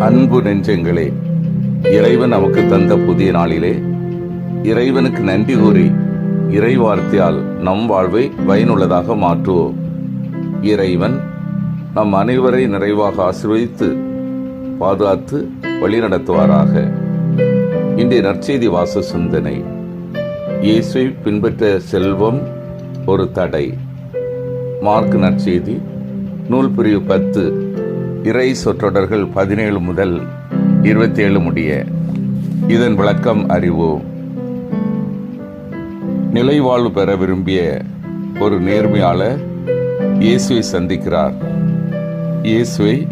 அன்பு நெஞ்சங்களே இறைவன் நமக்கு தந்த புதிய நாளிலே இறைவனுக்கு நன்றி கூறி இறை வார்த்தையால் நம் வாழ்வை பயனுள்ளதாக மாற்றுவோம். இறைவன் நம் அனைவரை நிறைவாக ஆசீர்வதித்து பாதுகாத்து வழிநடத்துவாராக. இன்றைய நற்செய்தி வாச சிந்தனை இயேசுவை பின்பற்ற செல்வம் ஒரு தடை. மார்க் நற்செய்தி நூல் பிரிவு பத்து இறை சொற்றொடர்கள் பதினேழு முதல் இருபத்தி ஏழு முடிய இதன் விளக்கம் அறிவோம் நிலைவாழ்வு பெற விரும்பிய ஒரு நேர்மையாளர் இயேசுவை சந்திக்கிறார். இயேசுவை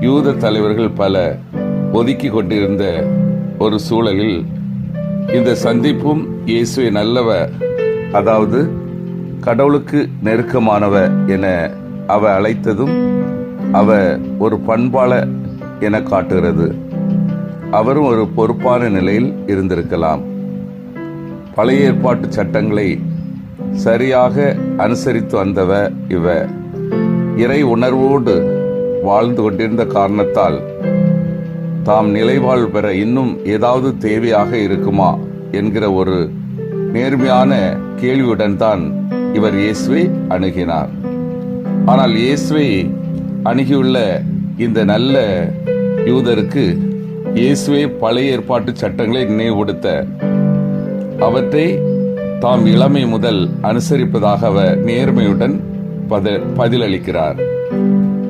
யூத தலைவர்கள் பல ஒதுக்கி கொண்டிருந்த ஒரு சூழலில் இந்த சந்திப்பும் இயேசுவை நல்லவ அதாவது கடவுளுக்கு நெருக்கமானவ என அவ அழைத்ததும் அவ ஒரு பண்பாள என காட்டுகிறது. அவரும் ஒரு பொறுப்பான நிலையில் இருந்திருக்கலாம். பழைய ஏற்பாட்டு சட்டங்களை சரியாக அனுசரித்து வந்தவ இவ. இறை உணர்வோடு வாழ்ந்து கொண்டிருந்த காரணத்தால் தாம் நிலைவாழ்வு பெற இன்னும் ஏதாவது தேவையாக இருக்குமா என்கிற ஒரு நேர்மையான கேள்வியுடன் தான் இவர் இயேசுவை அணுகினார். ஆனால் இயேசுவை அணுகியுள்ள இந்த நல்ல யூதருக்கு இயேசுவே பழைய ஏற்பாட்டு சட்டங்களை நினைவுபடுத்த. அவற்றை தாம் இளமை முதல் அனுசரிப்பதாக அவர் நேர்மையுடன் பத- பதிலளிக்கிறார்.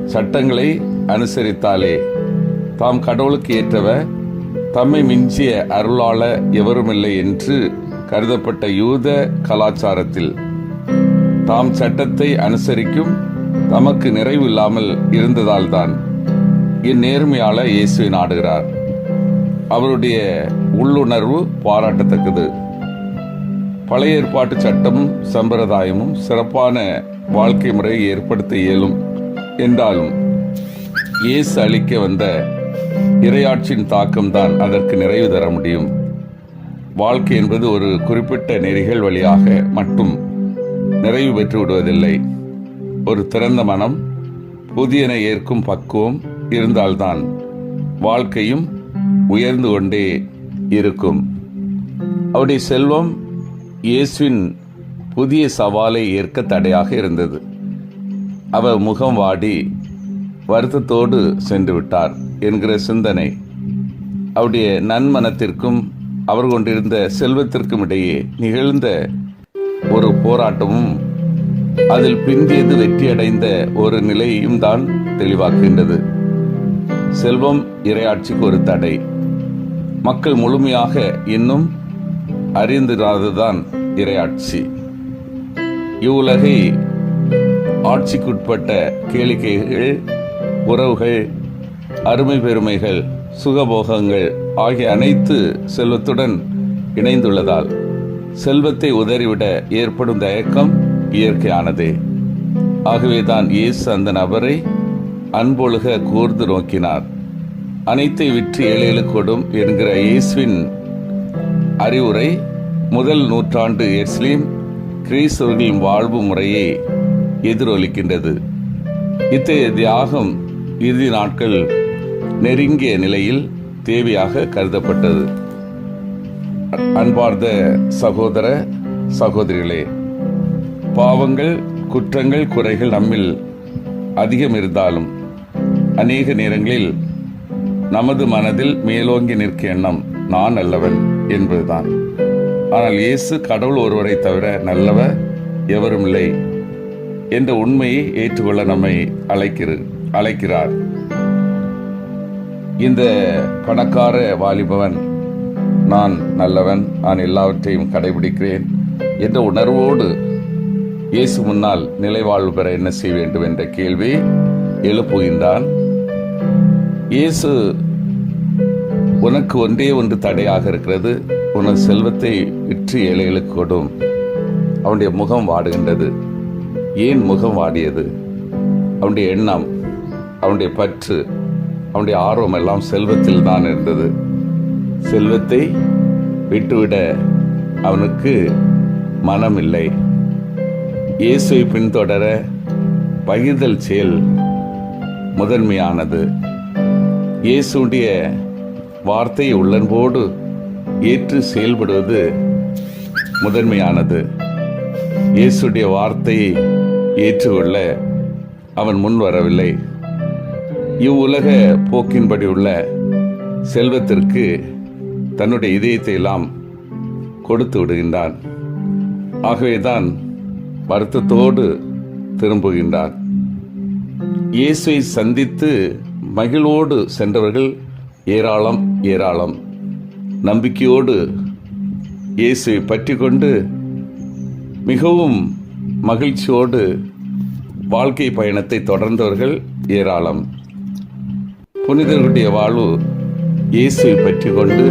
சட்டங்களை அனுசரித்தாலே தாம் கடவுளுக்கு ஏற்றவர் தம்மை மிஞ்சிய அருளாள எவருமில்லை என்று கருதப்பட்ட யூத கலாச்சாரத்தில் தாம் சட்டத்தை அனுசரிக்கும் தமக்கு நிறைவு இல்லாமல் இருந்ததால்தான் இந்நேர்மையாளர் இயேசுவை நாடுகிறார். அவருடைய உள்ளுணர்வு பாராட்டத்தக்கது. பழைய ஏற்பாட்டு சட்டமும் சம்பிரதாயமும் சிறப்பான வாழ்க்கை முறையை ஏற்படுத்த இயலும் என்றாலும் இயேசு அளிக்க வந்த இரையாட்சியின் தாக்கம்தான் அதற்கு நிறைவு தர முடியும். வாழ்க்கை என்பது ஒரு குறிப்பிட்ட நெறிகள் வழியாக மட்டும் நிறைவு பெற்று விடுவதில்லை. ஒரு திறந்த மனம் புதியன ஏற்கும் பக்குவம் இருந்தால்தான் வாழ்க்கையும் உயர்ந்து கொண்டே இருக்கும். அவருடைய செல்வம் இயேசுவின் புதிய சவாலை ஏற்க தடையாக இருந்தது. அவர் முகம் வாடி வருத்தத்தோடு சென்று விட்டார் என்கிற சிந்தனை அவருடைய நன்மனத்திற்கும் அவர் கொண்டிருந்த செல்வத்திற்கும் இடையே நிகழ்ந்த ஒரு போராட்டமும் அதில் பிந்தியது வெற்றியடைந்த ஒரு நிலையையும் தான் தெளிவாக்குகின்றது. செல்வம் இரையாட்சிக்கு ஒரு தடை. மக்கள் முழுமையாக இன்னும் அறிந்திராததுதான் இரையாட்சி. இவ்வுலகை ஆட்சிக்குட்பட்ட கேளிக்கைகள் உறவுகள் அருமை பெருமைகள் சுகபோகங்கள் ஆகிய அனைத்து செல்வத்துடன் இணைந்துள்ளதால் செல்வத்தை உதறிவிட ஏற்படும் தயக்கம் இயற்கையானதே. ஆகவேதான் இயேசு அந்த நபரை அன்பொழுக கூர்ந்து நோக்கினார். அனைத்தை விற்று ஏழேழு கொடும் என்கிற இயேசுவின் அறிவுரை முதல் நூற்றாண்டு எஸ்லீம் கிறிஸ்தவர்களின் வாழ்வு முறையை எதிரொலிக்கின்றது. இத்தகைய தியாகம் இறுதி நாட்கள் நெருங்கிய நிலையில் தேவையாக கருதப்பட்டது. அன்பார்ந்த சகோதர சகோதரிகளே பாவங்கள் குற்றங்கள் குறைகள் நம்மில் அதிகம் இருந்தாலும் அநேக நேரங்களில் நமது மனதில் மேலோங்கி நிற்க எண்ணம் நான் நல்லவன் என்பதுதான். ஆனால் இயேசு கடவுள் ஒருவரை தவிர நல்லவர் எவரும் இல்லை என்ற உண்மையை ஏற்றுக்கொள்ள நம்மை அழைக்கிற அழைக்கிறார். இந்த பணக்கார வாலிபவன் நான் நல்லவன் நான் எல்லாவற்றையும் கடைபிடிக்கிறேன் என்ற உணர்வோடு இயேசு முன்னால் நிலைவாழ்வு பெற என்ன செய்ய வேண்டும் என்ற கேள்வி எழுப்புகின்றான். இயேசு உனக்கு ஒன்றே ஒன்று தடையாக இருக்கிறது. உனது செல்வத்தை விற்று ஏழைகளுக்கு கொடும். அவனுடைய முகம் வாடுகின்றது. ஏன் முகம் வாடியது? அவனுடைய எண்ணம் அவனுடைய பற்று அவனுடைய ஆர்வம் எல்லாம் செல்வத்தில் தான் இருந்தது. செல்வத்தை விட்டுவிட அவனுக்கு மனம் இல்லை இயேசுவை பின்தொடர பகிர்தல் செயல் முதன்மையானது. இயேசுடைய வார்த்தையை உள்ளன்போடு ஏற்று செயல்படுவது முதன்மையானது. இயேசுடைய வார்த்தையை ஏற்றுக்கொள்ள அவன் முன் வரவில்லை. இவ்வுலக போக்கின்படி உள்ள செல்வத்திற்கு தன்னுடைய இதயத்தை எல்லாம் கொடுத்து விடுகின்றான். ஆகவேதான் வருத்தத்தோடு திரும்புகின்றார். இயேசுவை சந்தித்து மகிழ்வோடு சென்றவர்கள் ஏராளம் ஏராளம். நம்பிக்கையோடு இயேசுவை பற்றி கொண்டு மிகவும் மகிழ்ச்சியோடு வாழ்க்கை பயணத்தை தொடர்ந்தவர்கள் ஏராளம். புனிதர்களுடைய வாழ்வு இயேசுவை பற்றி கொண்டு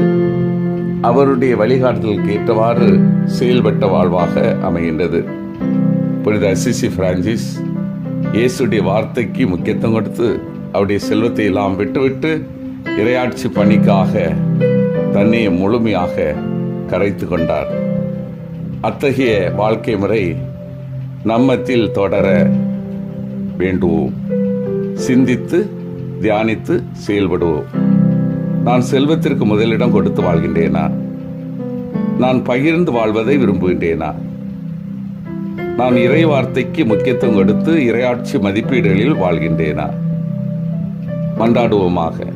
அவருடைய வழிகாட்டுதலுக்கு ஏற்றவாறு செயல்பட்ட வாழ்வாக அமைகின்றது. புனித அசிசி பிரான்சிஸ் இயேசுடைய வார்த்தைக்கு முக்கியத்துவம் கொடுத்து அவருடைய செல்வத்தை எல்லாம் விட்டுவிட்டு இரையாட்சி பணிக்காக தன்னை முழுமையாக கரைத்து கொண்டார். அத்தகைய வாழ்க்கை முறை நம்மத்தில் தொடர வேண்டுவோம். சிந்தித்து தியானித்து செயல்படுவோம். நான் செல்வத்திற்கு முதலிடம் கொடுத்து வாழ்கின்றேனா? நான் பகிர்ந்து வாழ்வதை விரும்புகின்றேனா? நான் இறை வார்த்தைக்கு முக்கியத்துவம் கொடுத்து இரையாட்சி மதிப்பீடுகளில் வாழ்கின்றேனா? மன்றாடுவோமாக.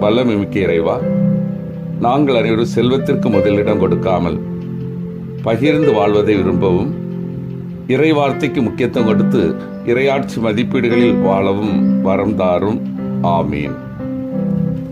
வல்லமிக்க இறைவா நாங்கள் அனைவரும் செல்வத்திற்கு முதலிடம் கொடுக்காமல் பகிர்ந்து வாழ்வதை விரும்பவும் இறை வார்த்தைக்கு முக்கியத்துவம் கொடுத்து இரையாட்சி மதிப்பீடுகளில் வாழவும் வரம் தாரும். ஆமீன்.